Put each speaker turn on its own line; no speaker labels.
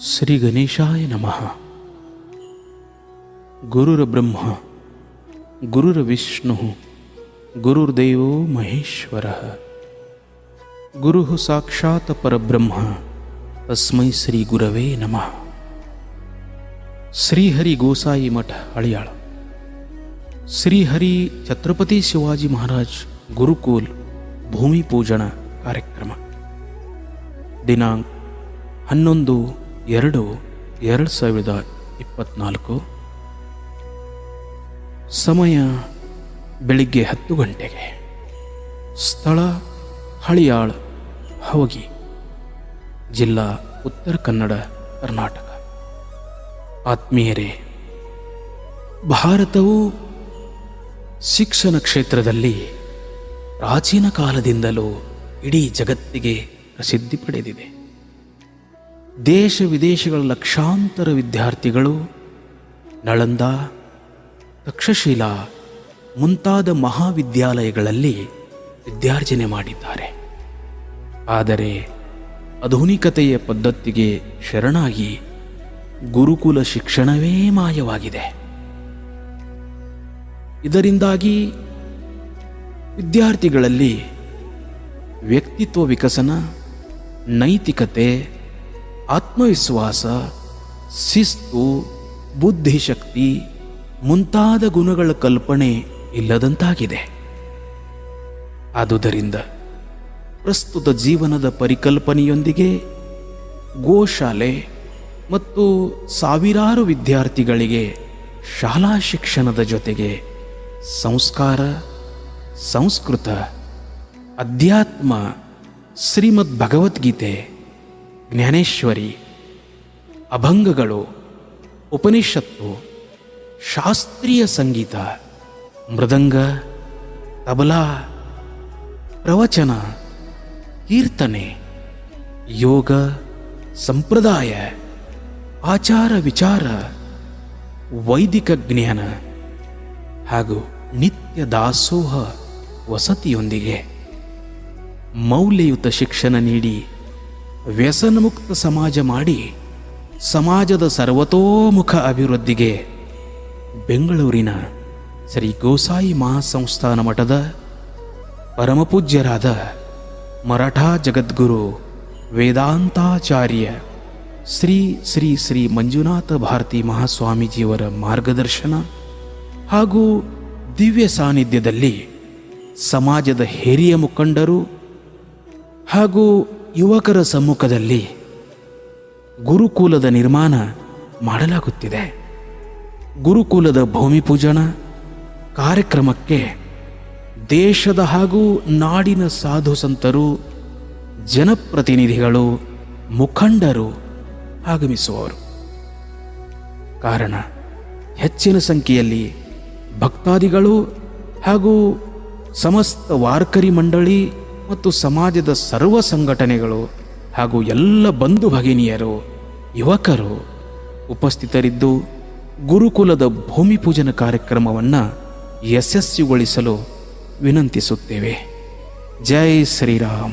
श्री गणेशाय नमः। गुरुर्ब्रह्मा गुरुर्विष्णुः गुरुर्देवो महेश्वरः। गुरुः साक्षात् परब्रह्म, तस्मै श्रीगुरवे नमः। श्रीहरी गोसाई मठ, अळियाळ। श्रीहरी छत्रपती शिवाजी महाराज, गुरुकुल, भूमिपूजना। ಕಾರ್ಯಕ್ರಮ. ದಿನಾಂಕ ಹನ್ನೊಂದು ಎರಡು ಎರಡು ಸಾವಿರದ ಇಪ್ಪತ್ನಾಲ್ಕು. ಸಮಯ ಬೆಳಿಗ್ಗೆ ಹತ್ತು ಗಂಟೆಗೆ. ಸ್ಥಳ ಹಳಿಯಾಳ್ ಹೋಗಿ ಜಿಲ್ಲಾ ಉತ್ತರ ಕನ್ನಡ, ಕರ್ನಾಟಕ. ಆತ್ಮೀಯರೇ, ಭಾರತವು ಶಿಕ್ಷಣ ಕ್ಷೇತ್ರದಲ್ಲಿ ಪ್ರಾಚೀನ ಕಾಲದಿಂದಲೂ ಇಡೀ ಜಗತ್ತಿಗೆ ಪ್ರಸಿದ್ಧಿ ಪಡೆದಿದೆ. ದೇಶ ವಿದೇಶಗಳ ಲಕ್ಷಾಂತರ ವಿದ್ಯಾರ್ಥಿಗಳು ನಳಂದ, ತಕ್ಷಶಿಲಾ ಮುಂತಾದ ಮಹಾವಿದ್ಯಾಲಯಗಳಲ್ಲಿ ವಿದ್ಯಾರ್ಜನೆ ಮಾಡಿದ್ದಾರೆ. ಆದರೆ ಆಧುನಿಕತೆಯ ಪದ್ಧತಿಗೆ ಶರಣಾಗಿ ಗುರುಕುಲ ಶಿಕ್ಷಣವೇ ಮಾಯವಾಗಿದೆ. ಇದರಿಂದಾಗಿ ವಿದ್ಯಾರ್ಥಿಗಳಲ್ಲಿ ವ್ಯಕ್ತಿತ್ವ ವಿಕಸನ, ನೈತಿಕತೆ, ಆತ್ಮವಿಶ್ವಾಸ, ಶಿಸ್ತು, ಬುದ್ಧಿಶಕ್ತಿ ಮುಂತಾದ ಗುಣಗಳ ಕಲ್ಪನೆ ಇಲ್ಲದಂತಾಗಿದೆ. ಆದುದರಿಂದ ಪ್ರಸ್ತುತ ಜೀವನದ ಪರಿಕಲ್ಪನೆಯೊಂದಿಗೆ ಗೋಶಾಲೆ ಮತ್ತು ಸಾವಿರಾರು ವಿದ್ಯಾರ್ಥಿಗಳಿಗೆ ಶಾಲಾ ಶಿಕ್ಷಣದ ಜೊತೆಗೆ ಸಂಸ್ಕಾರ, ಸಂಸ್ಕೃತ ಅಧ್ಯಾತ್ಮ ಶ್ರೀಮದ್ ಭಗವದ್ಗೀತೆ, ಜ್ಞಾನೇಶ್ವರಿ, ಅಭಂಗಗಳು, ಉಪನಿಷತ್ತು, ಶಾಸ್ತ್ರೀಯ ಸಂಗೀತ, ಮೃದಂಗ, ತಬಲಾ, ಪ್ರವಚನ, ಕೀರ್ತನೆ, ಯೋಗ, ಸಂಪ್ರದಾಯ, ಆಚಾರ ವಿಚಾರ, ವೈದಿಕ ಜ್ಞಾನ ಹಾಗೂ ನಿತ್ಯ ದಾಸೋಹ ವಸತಿಯೊಂದಿಗೆ. ಮೌಲ್ಯಯುತ ಶಿಕ್ಷಣ ನೀಡಿ, ವ್ಯಸನಮುಕ್ತ ಸಮಾಜ ಮಾಡಿ, ಸಮಾಜದ ಸರ್ವತೋಮುಖ ಅಭಿವೃದ್ಧಿಗೆ ಬೆಂಗಳೂರಿನ ಶ್ರೀ ಗೋಸಾಯಿ ಮಹಾಸಂಸ್ಥಾನ ಮಠದ ಪರಮಪೂಜ್ಯರಾದ ಮರಾಠಾ ಜಗದ್ಗುರು ವೇದಾಂತಾಚಾರ್ಯ ಶ್ರೀ ಶ್ರೀ ಶ್ರೀ ಮಂಜುನಾಥ ಭಾರತಿ ಮಹಾಸ್ವಾಮೀಜಿಯವರ ಮಾರ್ಗದರ್ಶನ ಹಾಗೂ ದಿವ್ಯ ಸಾನ್ನಿಧ್ಯದಲ್ಲಿ ಸಮಾಜದ ಹಿರಿಯ ಮುಖಂಡರು ಹಾಗೂ ಯುವಕರ ಸಮ್ಮುಖದಲ್ಲಿ ಗುರುಕುಲದ ನಿರ್ಮಾಣ ಮಾಡಲಾಗುತ್ತಿದೆ. ಗುರುಕುಲದ ಭೂಮಿ ಪೂಜನ ಕಾರ್ಯಕ್ರಮಕ್ಕೆ ದೇಶದ ಹಾಗೂ ನಾಡಿನ ಸಾಧು ಸಂತರು, ಜನಪ್ರತಿನಿಧಿಗಳು, ಮುಖಂಡರು ಆಗಮಿಸುವವರು. ಕಾರಣ, ಹೆಚ್ಚಿನ ಸಂಖ್ಯೆಯಲ್ಲಿ ಭಕ್ತಾದಿಗಳು ಹಾಗೂ ಸಮಸ್ತ ವಾರ್ಕರಿ ಮಂಡಳಿ ಮತ್ತು ಸಮಾಜದ ಸರ್ವ ಸಂಘಟನೆಗಳು ಹಾಗೂ ಎಲ್ಲ ಬಂಧು ಭಗಿನಿಯರು, ಯುವಕರು ಉಪಸ್ಥಿತರಿದ್ದು ಗುರುಕುಲದ ಭೂಮಿ ಪೂಜನ ಕಾರ್ಯಕ್ರಮವನ್ನು ಯಶಸ್ವಿಗೊಳಿಸಲು ವಿನಂತಿಸುತ್ತೇವೆ. ಜೈ ಶ್ರೀರಾಮ್.